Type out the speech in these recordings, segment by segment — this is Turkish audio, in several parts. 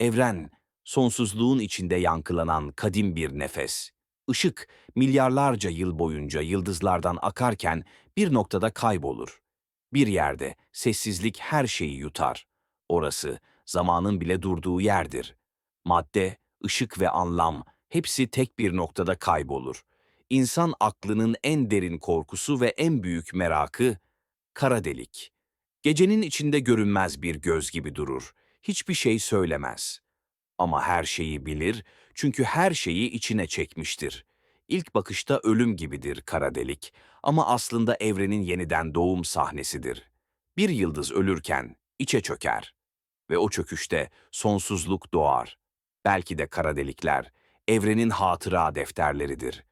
Evren, sonsuzluğun içinde yankılanan kadim bir nefes. Işık, milyarlarca yıl boyunca yıldızlardan akarken bir noktada kaybolur. Bir yerde sessizlik her şeyi yutar. Orası, zamanın bile durduğu yerdir. Madde, ışık ve anlam hepsi tek bir noktada kaybolur. İnsan aklının en derin korkusu ve en büyük merakı, kara delik. Gecenin içinde görünmez bir göz gibi durur. Hiçbir şey söylemez. Ama her şeyi bilir çünkü her şeyi içine çekmiştir. İlk bakışta ölüm gibidir kara delik ama aslında evrenin yeniden doğum sahnesidir. Bir yıldız ölürken içe çöker ve o çöküşte sonsuzluk doğar. Belki de kara delikler evrenin hatıra defterleridir.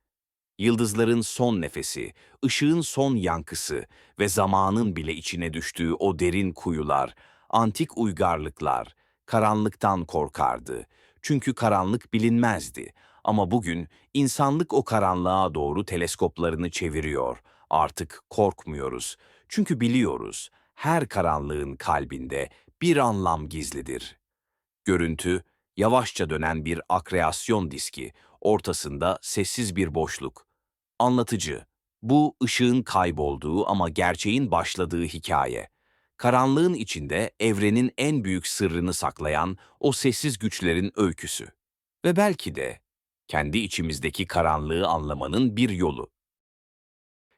Yıldızların son nefesi, ışığın son yankısı ve zamanın bile içine düştüğü o derin kuyular, antik uygarlıklar, karanlıktan korkardı. Çünkü karanlık bilinmezdi. Ama bugün insanlık o karanlığa doğru teleskoplarını çeviriyor. Artık korkmuyoruz. Çünkü biliyoruz, her karanlığın kalbinde bir anlam gizlidir. Görüntü, yavaşça dönen bir akreasyon diski, ortasında sessiz bir boşluk. Anlatıcı, bu ışığın kaybolduğu ama gerçeğin başladığı hikaye. Karanlığın içinde evrenin en büyük sırrını saklayan o sessiz güçlerin öyküsü. Ve belki de kendi içimizdeki karanlığı anlamanın bir yolu.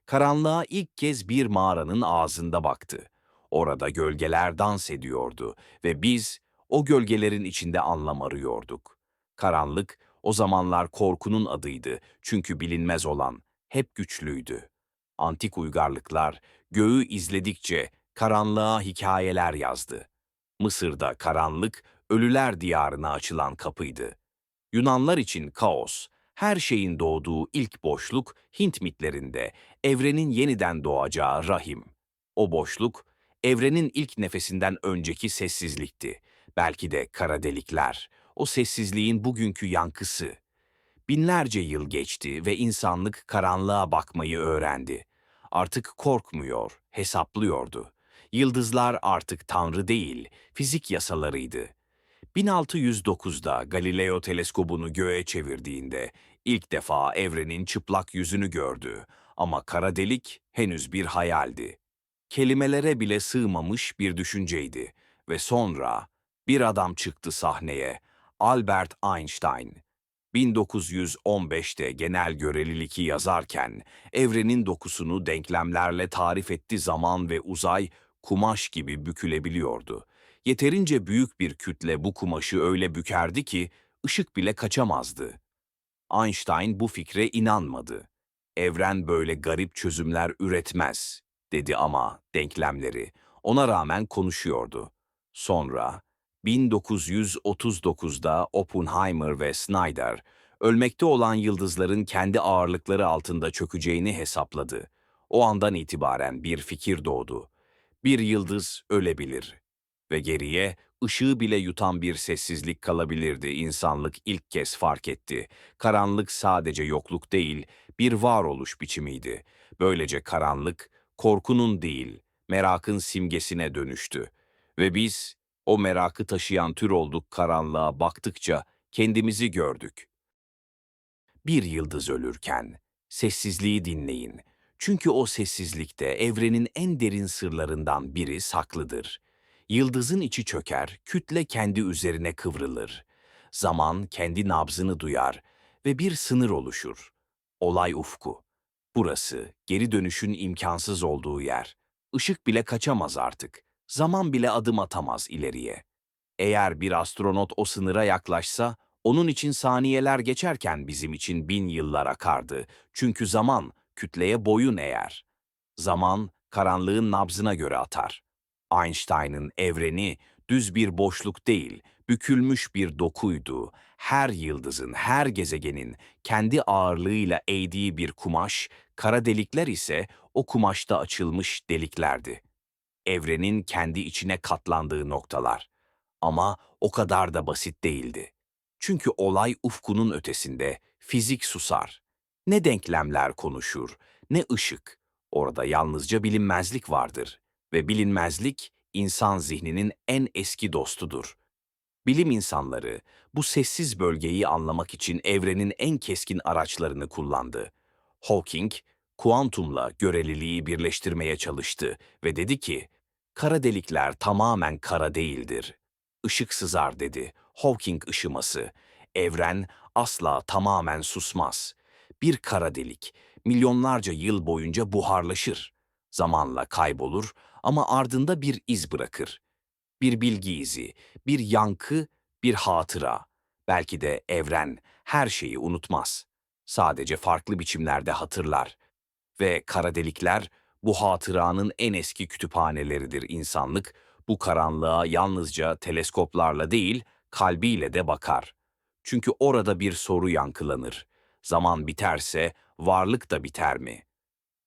Karanlığa ilk kez bir mağaranın ağzında baktı. Orada gölgeler dans ediyordu ve biz o gölgelerin içinde anlam arıyorduk. Karanlık o zamanlar korkunun adıydı çünkü bilinmez olan hep güçlüydü. Antik uygarlıklar göğü izledikçe karanlığa hikayeler yazdı. Mısır'da karanlık ölüler diyarına açılan kapıydı. Yunanlar için kaos, her şeyin doğduğu ilk boşluk Hint mitlerinde evrenin yeniden doğacağı rahim. O boşluk, evrenin ilk nefesinden önceki sessizlikti. Belki de kara delikler, o sessizliğin bugünkü yankısı. Binlerce yıl geçti ve insanlık karanlığa bakmayı öğrendi. Artık korkmuyor, hesaplıyordu. Yıldızlar artık tanrı değil, fizik yasalarıydı. 1609'da Galileo teleskobunu göğe çevirdiğinde ilk defa evrenin çıplak yüzünü gördü ama kara delik henüz bir hayaldi. Kelimelere bile sığmamış bir düşünceydi ve sonra bir adam çıktı sahneye, Albert Einstein. 1915'te genel görelilik yazarken evrenin dokusunu denklemlerle tarif etti zaman ve uzay kumaş gibi bükülebiliyordu. Yeterince büyük bir kütle bu kumaşı öyle bükerdi ki ışık bile kaçamazdı. Einstein bu fikre inanmadı. Evren böyle garip çözümler üretmez, dedi ama denklemleri. Ona rağmen konuşuyordu. Sonra 1939'da Oppenheimer ve Snyder, ölmekte olan yıldızların kendi ağırlıkları altında çökeceğini hesapladı. O andan itibaren bir fikir doğdu. Bir yıldız ölebilir ve geriye ışığı bile yutan bir sessizlik kalabilirdi insanlık ilk kez fark etti. Karanlık sadece yokluk değil, bir varoluş biçimiydi. Böylece karanlık, korkunun değil, merakın simgesine dönüştü. Ve biz, o merakı taşıyan tür olduk karanlığa baktıkça kendimizi gördük. Bir yıldız ölürken, sessizliği dinleyin. Çünkü o sessizlikte evrenin en derin sırlarından biri saklıdır. Yıldızın içi çöker, kütle kendi üzerine kıvrılır. Zaman kendi nabzını duyar ve bir sınır oluşur. Olay ufku. Burası, geri dönüşün imkansız olduğu yer. Işık bile kaçamaz artık. Zaman bile adım atamaz ileriye. Eğer bir astronot o sınıra yaklaşsa, onun için saniyeler geçerken bizim için bin yıllar akardı. Çünkü zaman kütleye boyun eğer. Zaman karanlığın nabzına göre atar. Einstein'ın evreni düz bir boşluk değil, bükülmüş bir dokuydu. Her yıldızın, her gezegenin kendi ağırlığıyla eğdiği bir kumaş, kara delikler ise o kumaşta açılmış deliklerdi. Evrenin kendi içine katlandığı noktalar. Ama o kadar da basit değildi. Çünkü olay ufkunun ötesinde, fizik susar. Ne denklemler konuşur, ne ışık. Orada yalnızca bilinmezlik vardır ve bilinmezlik insan zihninin en eski dostudur. Bilim insanları bu sessiz bölgeyi anlamak için evrenin en keskin araçlarını kullandı. Hawking, kuantumla göreliliği birleştirmeye çalıştı ve dedi ki, kara delikler tamamen kara değildir. Işık sızar dedi. Hawking ışıması. Evren asla tamamen susmaz. Bir kara delik milyonlarca yıl boyunca buharlaşır. Zamanla kaybolur ama ardında bir iz bırakır. Bir bilgi izi, bir yankı, bir hatıra. Belki de evren her şeyi unutmaz. Sadece farklı biçimlerde hatırlar. Ve kara delikler bu hatıranın en eski kütüphaneleridir insanlık. Bu karanlığa yalnızca teleskoplarla değil, kalbiyle de bakar. Çünkü orada bir soru yankılanır. Zaman biterse varlık da biter mi?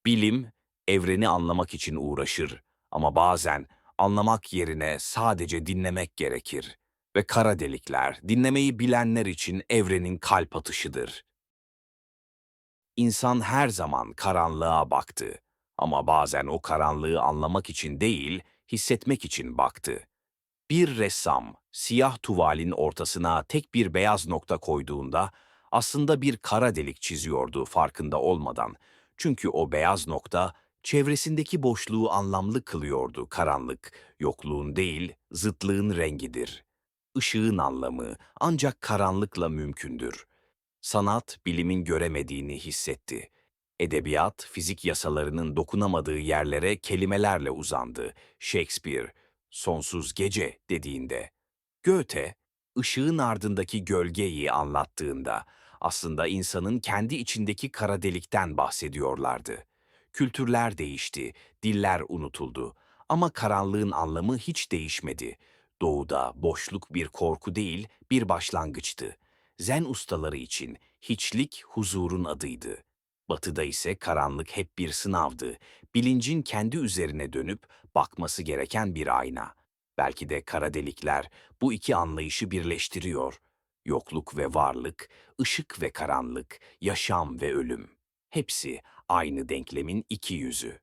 Bilim, evreni anlamak için uğraşır ama bazen anlamak yerine sadece dinlemek gerekir. Ve kara delikler, dinlemeyi bilenler için evrenin kalp atışıdır. İnsan her zaman karanlığa baktı ama bazen o karanlığı anlamak için değil, hissetmek için baktı. Bir ressam siyah tuvalin ortasına tek bir beyaz nokta koyduğunda aslında bir kara delik çiziyordu farkında olmadan. Çünkü o beyaz nokta çevresindeki boşluğu anlamlı kılıyordu karanlık, yokluğun değil, zıtlığın rengidir. Işığın anlamı ancak karanlıkla mümkündür. Sanat, bilimin göremediğini hissetti. Edebiyat, fizik yasalarının dokunamadığı yerlere kelimelerle uzandı. Shakespeare, sonsuz gece dediğinde. Goethe, ışığın ardındaki gölgeyi anlattığında aslında insanın kendi içindeki kara delikten bahsediyorlardı. Kültürler değişti, diller unutuldu ama karanlığın anlamı hiç değişmedi. Doğuda boşluk bir korku değil, bir başlangıçtı. Zen ustaları için hiçlik huzurun adıydı. Batıda ise karanlık hep bir sınavdı. Bilincin kendi üzerine dönüp bakması gereken bir ayna. Belki de kara delikler bu iki anlayışı birleştiriyor. Yokluk ve varlık, ışık ve karanlık, yaşam ve ölüm. Hepsi aynı denklemin iki yüzü.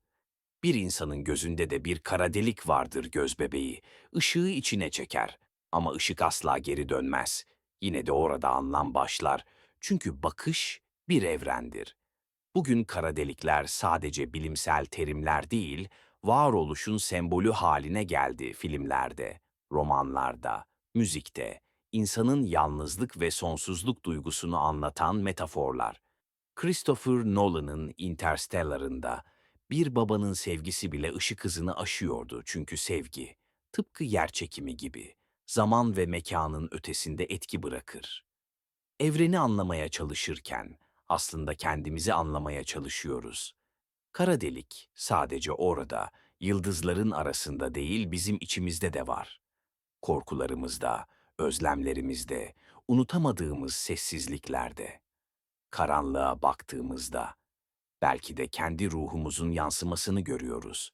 Bir insanın gözünde de bir kara delik vardır göz bebeği. Işığı içine çeker ama ışık asla geri dönmez. Yine de orada anlam başlar. Çünkü bakış bir evrendir. Bugün kara delikler sadece bilimsel terimler değil, varoluşun sembolü haline geldi filmlerde, romanlarda, müzikte, insanın yalnızlık ve sonsuzluk duygusunu anlatan metaforlar. Christopher Nolan'ın Interstellar'ında bir babanın sevgisi bile ışık hızını aşıyordu çünkü sevgi, tıpkı yerçekimi gibi, zaman ve mekanın ötesinde etki bırakır. Evreni anlamaya çalışırken aslında kendimizi anlamaya çalışıyoruz. Kara delik sadece orada, yıldızların arasında değil bizim içimizde de var. Korkularımızda, özlemlerimizde, unutamadığımız sessizliklerde. Karanlığa baktığımızda belki de kendi ruhumuzun yansımasını görüyoruz.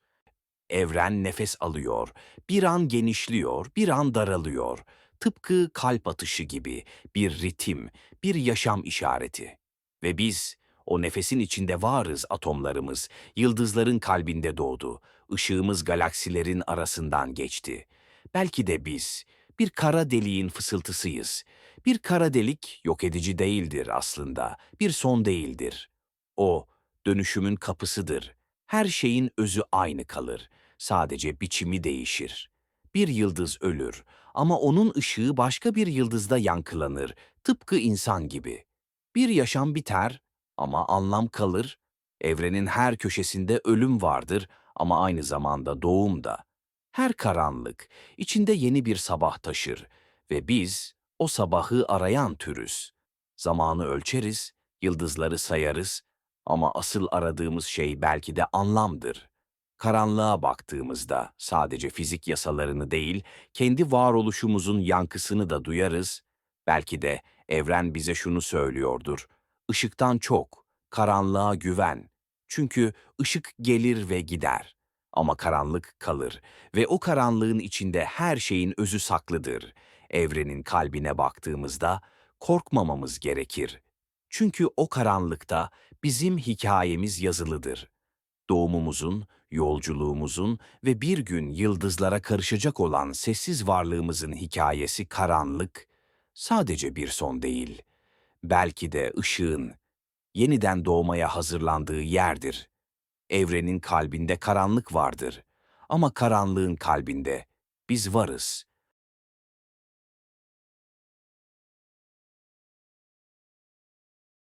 Evren nefes alıyor, bir an genişliyor, bir an daralıyor. Tıpkı kalp atışı gibi bir ritim, bir yaşam işareti. Ve biz o nefesin içinde varız atomlarımız, yıldızların kalbinde doğdu, ışığımız galaksilerin arasından geçti. Belki de biz bir kara deliğin fısıltısıyız. Bir kara delik yok edici değildir aslında, bir son değildir. O, dönüşümün kapısıdır. Her şeyin özü aynı kalır, sadece biçimi değişir. Bir yıldız ölür ama onun ışığı başka bir yıldızda yankılanır, tıpkı insan gibi. Bir yaşam biter ama anlam kalır. Evrenin her köşesinde ölüm vardır ama aynı zamanda doğum da. Her karanlık içinde yeni bir sabah taşır ve biz o sabahı arayan türüz. Zamanı ölçeriz, yıldızları sayarız ama asıl aradığımız şey belki de anlamdır. Karanlığa baktığımızda sadece fizik yasalarını değil, kendi varoluşumuzun yankısını da duyarız. Belki de evren bize şunu söylüyordur. Işıktan çok, karanlığa güven. Çünkü ışık gelir ve gider. Ama karanlık kalır ve o karanlığın içinde her şeyin özü saklıdır. Evrenin kalbine baktığımızda korkmamamız gerekir. Çünkü o karanlıkta bizim hikayemiz yazılıdır. Doğumumuzun, Yolculuğumuzun ve bir gün yıldızlara karışacak olan sessiz varlığımızın hikayesi karanlık, sadece bir son değil. Belki de ışığın, yeniden doğmaya hazırlandığı yerdir. Evrenin kalbinde karanlık vardır ama karanlığın kalbinde biz varız.